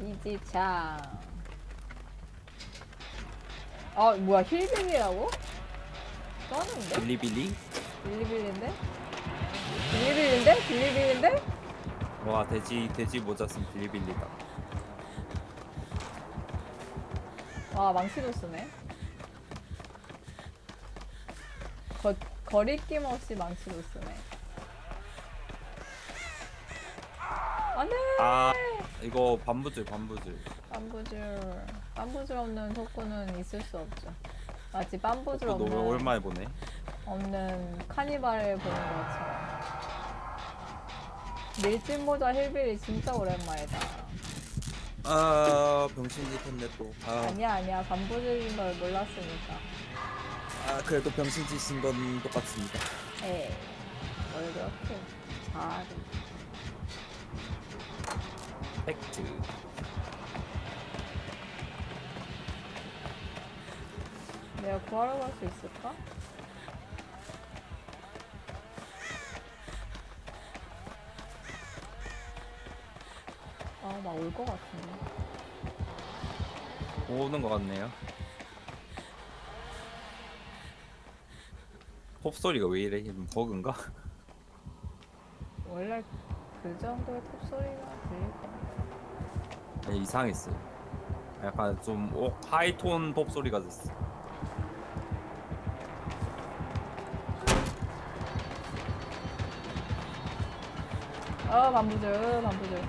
이지창. 아 뭐야 힐빌리라고? 떠는데? 빌리빌리? 빌리빌리인데? 빌리빌리인데? 빌리빌리인데? 와 돼지 돼지 모자 쓴 빌리빌리다. 와 망치도 쓰네. 거, 거리낌 없이 망치도 쓰네. 안돼. 아 이거 반부줄 반부줄. 빰부줄. 빰부줄 없는 속구는 있을 수 없죠. 마치 빰부줄 없는 오랜만에 보네. 없는 카니발을 보는 것처럼. 밀짚 모자 힐빌이 진짜 오랜만이다. 아 병신 짓 했네 또. 아, 아니야 아니야 반부줄인 걸 몰랐으니까. 아 그래도 병신 짓인 건 똑같습니다. 에이 뭘 그렇게 잘해. 팩트. 내가 구하러 갈 수 있을까? 아, 나 올 것 같은데. 오는 것 같네요. 톱 소리가 왜 이래? 좀 버그인가? 원래 그 정도의 톱소리가 들릴 거야. 아니, 이상했어요. 약간 좀 오, 하이톤 톱 소리가 됐어. 아, 반부줄, 반부줄.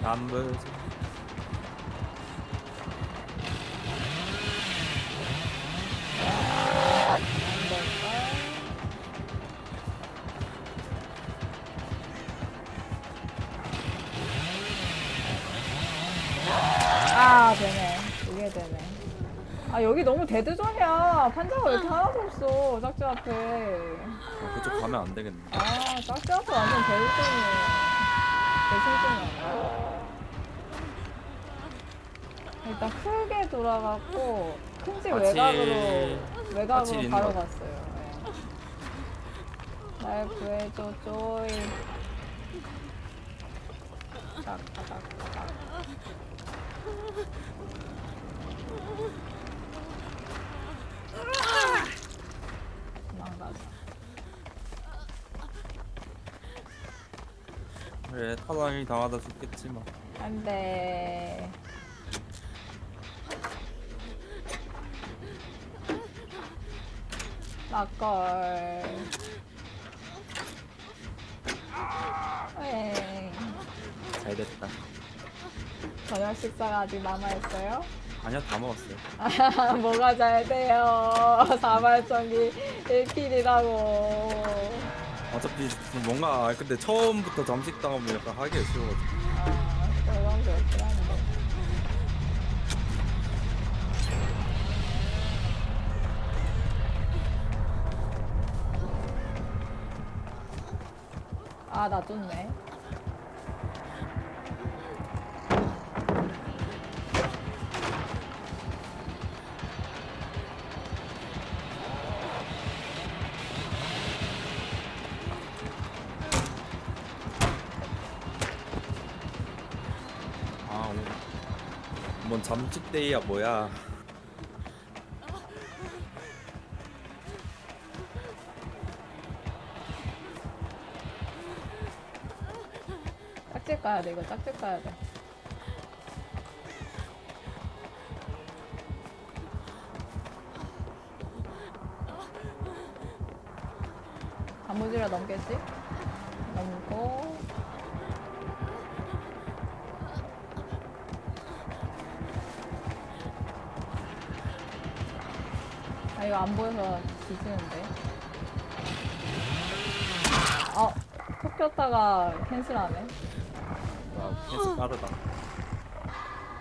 남부 아, 여기 너무 데드존이야. 판자가 왜 이렇게 하나도 없어, 짝지 앞에. 어, 그쪽 가면 안 되겠네. 아, 짝지 앞에 완전 데드존이에요. 대실존이야. 일단 크게 돌아갔고, 큰집 마치- 외곽으로, 외곽으로 바로 것 갔어요. 네. 날 구해줘, 쪼이. 딱 딱 딱. 도망가자. 그래 타당이 당하다 죽겠지 뭐. 안 돼. 막걸. 에이. 잘 됐다. 저녁 식사가 아직 남아있어요? 아니요 다 먹었어요. 아, 뭐가 잘 돼요. 사발전기 1킬이라고. 어차피 뭔가 근데 처음부터 잠식 당하면 약간 하기가 싫어가지고. 아. 아, 나 쫓네. 아 오늘 뭔 잠식 데이야 뭐야? 짝짓 가야 돼, 이거 짝짓 가야 돼. 단무지라 넘겠지? 넘고. 이거 안 보여서 뒤지는데. 어, 톡 꼈다가 캔슬하네. 와 계속 빠르다.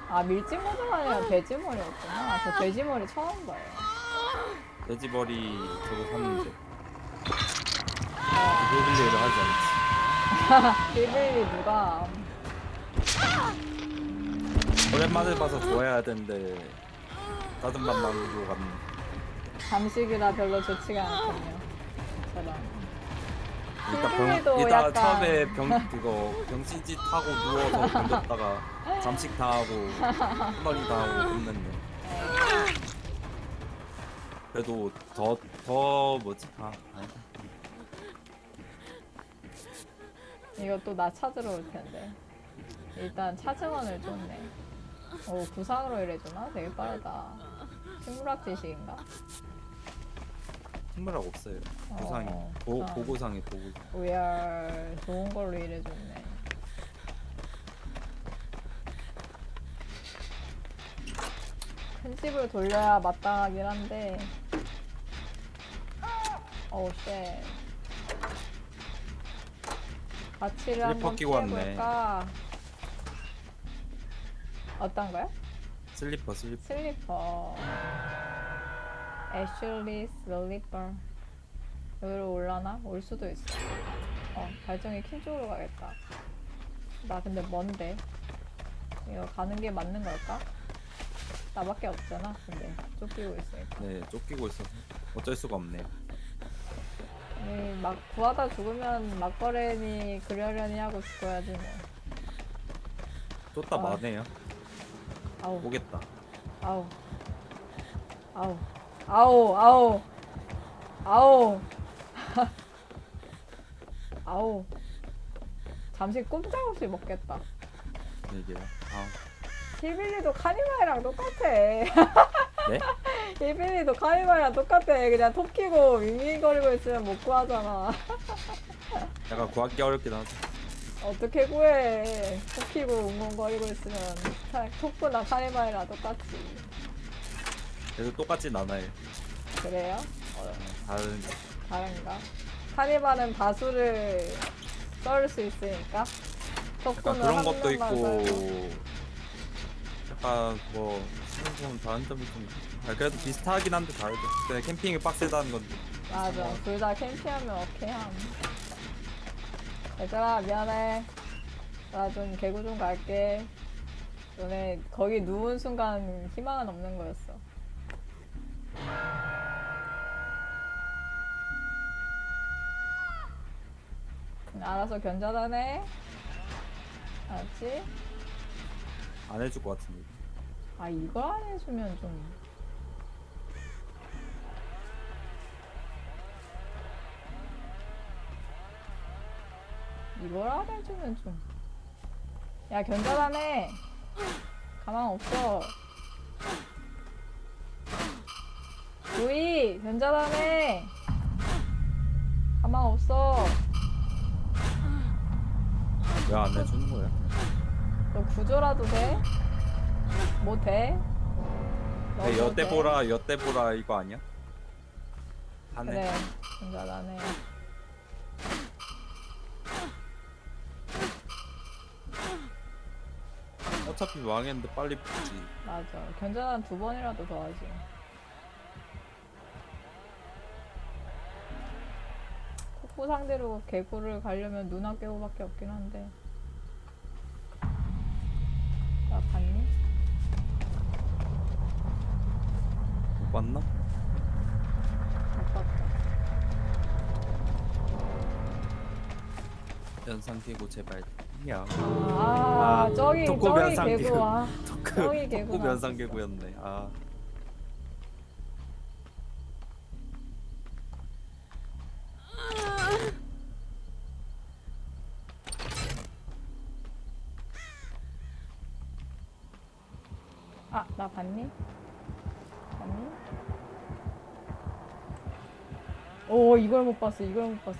아 밀짚머리가 아니라 돼지머리였구나. 저 돼지머리 처음 봐요. 돼지머리 저도 샀는데 어, 리빌리를 하지 비빌리 누가 않지. 오랜만에 봐서 좋아해야 되는데 다른 만 만들고 갔네. 잠식이라 별로 좋지가 않군요. 저런. 일단 핑퐁이도 병 이따 약간 처음에 병 그거 병신짓 하고 누워서 던졌다가 잠식 당하고 흠머리 당하고 끝냈네. 그래도 더더 뭐지? 아 아니다. 이거 또 나 찾으러 올 텐데. 일단 차증원을 줬네. 오 구상으로 이래주나? 되게 빠르다. 식물학 지식인가? 식물학 없어요. 보상이 어, 보, 보상. 보고상이 보고. 우열 좋은 걸로 일해줬네. 편집을 돌려야 마땅하긴 한데. 어우 쎄. 가치를 한번 끼고 왔네. 피해볼까? 어떤 거요? 슬리퍼 슬리퍼. 슬리퍼. 애슐리 슬리퍼. 여기로 올라나? 올 수도 있어. 어, 발정이 킨 쪽으로 가겠다. 나 근데 먼데. 이거 가는 게 맞는 걸까? 나밖에 없잖아. 근데 쫓기고 있으니까. 네 쫓기고 있어서 어쩔 수가 없네요. 아니, 막 구하다 죽으면 막거래니 그러려니 하고 죽어야지 뭐. 쫓다 아. 마네요. 아우. 오겠다. 아우 아우 아우 아우 아우 아우 잠시 꼼짝없이 먹겠다. 이게 아 힐빌리도 카니발이랑 똑같아. 네? 힐빌리도 카니발이랑 똑같아. 그냥 톱 키고 윙윙거리고 있으면 못 구하잖아. 약간 구하기 어렵긴 하죠. 어떻게 구해? 톱 키고 웅웅거리고 있으면 카- 톱보다 카니발이랑 똑같지 그래도 똑같진 않아요. 그래요? 어, 다른 다른가? 카니발은 바수를 썰수 있으니까 약간 그런 한 것도 명만 있고 썰고. 약간 뭐좀 다른 점이 좀 아, 그래도 비슷하긴 한데 다르죠. 그냥 캠핑이 빡세다는 건데. 맞아 둘 다 캠핑하면 오케이함 얘들아 미안해 나 좀 개구 좀 갈게 너네 거기 누운 순간 희망은 없는 거였어 알아서 견자다네. 알았지? 안 해줄 것 같은데. 아 이걸 안 해주면 좀. 이걸 안 해주면 좀. 야 견자다네. 가만 없어 조이 견자다네 가만 없어 왜안 해주는 거야? 너 구조라도 돼? 뭐 돼? 너 네, 뭐 여태 돼? 보라 이거 아니야? 하네. 그래 견자다네 어차피 망했는데 빨리 붙지. 맞아. 견자단 두 번이라도 더 하지. 폭포 상대로 개구를 가려면 누나 깨고밖에 없긴 한데. 나 봤니? 못 봤나? 못 봤다. 연상 깨고 제발. 야. 아, 아, 저기 독고 저기 개구. 개구. 아, 저기 개구 나왔었어. 개구였네. 아. 나 봤니? 봤니? 오, 이걸 못 봤어. 이걸 못 봤어.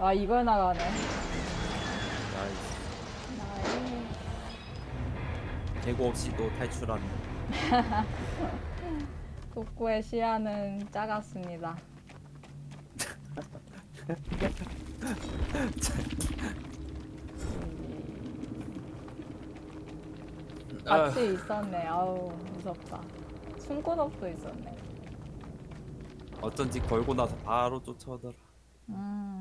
아, 이걸 나가네. 나이스. 개구 없이도 탈출하는. 독구의 시야는 작았습니다. 같이 있었네. 아우 무섭다. 숨고덕도 있었네. 어쩐지 걸고 나서 바로 쫓아오더라 음.